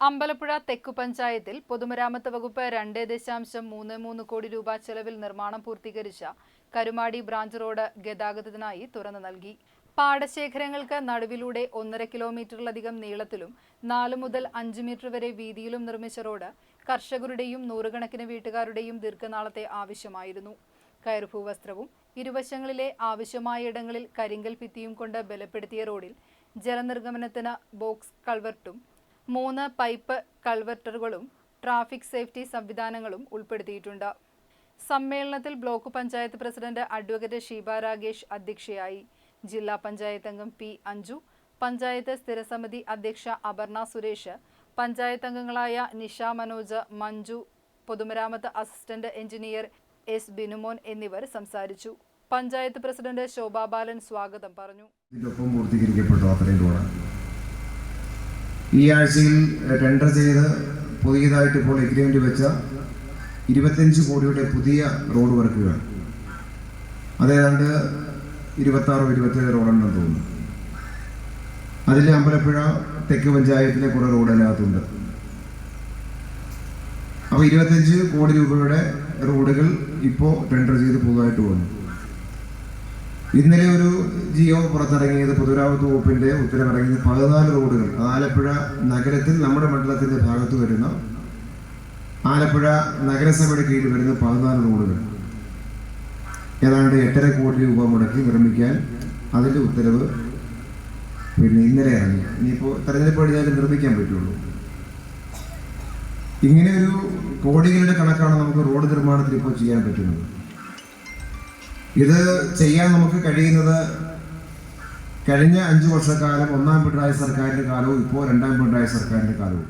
അമ്പലപ്പുഴ തെക്കു പഞ്ചായത്തിൽ പൊതുമരാമത്ത് വകുപ്പ് രണ്ട് ദശാംശം മൂന്ന് മൂന്ന് കോടി രൂപ ചെലവിൽ നിർമ്മാണം പൂർത്തീകരിച്ച കരുമാടി ബ്രാഞ്ച് റോഡ് ഗതാഗതത്തിനായി തുറന്നു നൽകി. പാടശേഖരങ്ങൾക്ക് നടുവിലൂടെ ഒന്നര കിലോമീറ്ററിലധികം നീളത്തിലും നാല് മുതൽ അഞ്ച് മീറ്റർ വരെ വീതിയിലും നിർമ്മിച്ച റോഡ് കർഷകരുടെയും നൂറുകണക്കിന് വീട്ടുകാരുടെയും ദീർഘനാളത്തെ ആവശ്യമായിരുന്നു. കയർഭൂവസ്ത്രവും ഇരുവശങ്ങളിലെ ആവശ്യമായ ഇടങ്ങളിൽ കരിങ്കൽ ഭിത്തിയും കൊണ്ട് ബലപ്പെടുത്തിയ റോഡിൽ ജലനിർഗമനത്തിന് ബോക്സ് കൾവർട്ടും മൂന്ന് പൈപ്പ് കൾവെർട്ടറുകളും ട്രാഫിക് സേഫ്റ്റി സംവിധാനങ്ങളും ഉൾപ്പെടുത്തിയിട്ടുണ്ട്. സമ്മേളനത്തിൽ block panchayat president advocate Sheeba Ragesh അധ്യക്ഷയായി. ജില്ലാ പഞ്ചായത്ത് അംഗം പി അഞ്ജു പഞ്ചായത്ത് സ്ഥിരസമിതി അധ്യക്ഷ അപർണ സുരേഷ് പഞ്ചായത്ത് അംഗങ്ങളായ നിഷ മനോജ് മഞ്ജു പൊതുമരാമത്ത് അസിസ്റ്റന്റ് എഞ്ചിനീയർ എസ് ബിനുമോൻ എന്നിവർ സംസാരിച്ചു. പഞ്ചായത്ത് പ്രസിഡന്റ് ശോഭാ ബാലൻ സ്വാഗതം പറഞ്ഞു. പൂർത്തീകരിക്കപ്പെട്ടു. അത്രയും ഈ ആഴ്ചയിൽ ടെൻഡർ ചെയ്ത് പുതിയതായിട്ട് ഇപ്പോൾ എഗ്രിമെന്റ് വെച്ച ഇരുപത്തഞ്ച് കോടിയുടെ പുതിയ റോഡ് വർക്കുകൾ അതേതാണ്ട് ഇരുപത്താറോ ഇരുപത്തേഴ് റോഡുണ്ടെന്ന് തോന്നുന്നു. അതിൽ അമ്പലപ്പുഴ തെക്ക് പഞ്ചായത്തിലെ കുറേ റോഡ് അപ്പോൾ ഇരുപത്തഞ്ച് കോടി രൂപയുടെ റോഡുകൾ ഇപ്പോൾ ടെൻഡർ ചെയ്ത് പുതുതായിട്ട് വന്നു. ഇന്നലെ ഒരു ജിയോ പുറത്തിറങ്ങിയത് പൊതുമരാമത്ത് വകുപ്പിന്റെ ഉത്തരവിറങ്ങിയത് പതിനാല് റോഡുകൾ. ആലപ്പുഴ നഗരത്തിൽ നമ്മുടെ മണ്ഡലത്തിന്റെ ഭാഗത്ത് വരുന്ന ആലപ്പുഴ നഗരസഭയുടെ കീഴിൽ വരുന്ന പതിനാല് റോഡുകൾ. ഏതാണ്ട് എട്ടര കോടി രൂപ മുടക്കി നിർമ്മിക്കാൻ അതിന്റെ ഉത്തരവ് പിന്നെ ഇന്നലെ ഇറങ്ങി. ഇനിയിപ്പോൾ തെരഞ്ഞെടുപ്പ് കഴിഞ്ഞാലും നിർമ്മിക്കാൻ പറ്റുള്ളൂ. ഇങ്ങനെ ഒരു കോടികളുടെ കണക്കാണ് നമുക്ക് റോഡ് നിർമ്മാണത്തിൽ ഇപ്പോൾ ചെയ്യാൻ പറ്റുന്നത്. ഇത് ചെയ്യാൻ നമുക്ക് കഴിയുന്നത് കഴിഞ്ഞ അഞ്ചു വർഷക്കാലം ഒന്നാം പിണറായി സർക്കാരിന്റെ കാലവും ഇപ്പോൾ രണ്ടാം പിണറായി സർക്കാരിന്റെ കാലവും.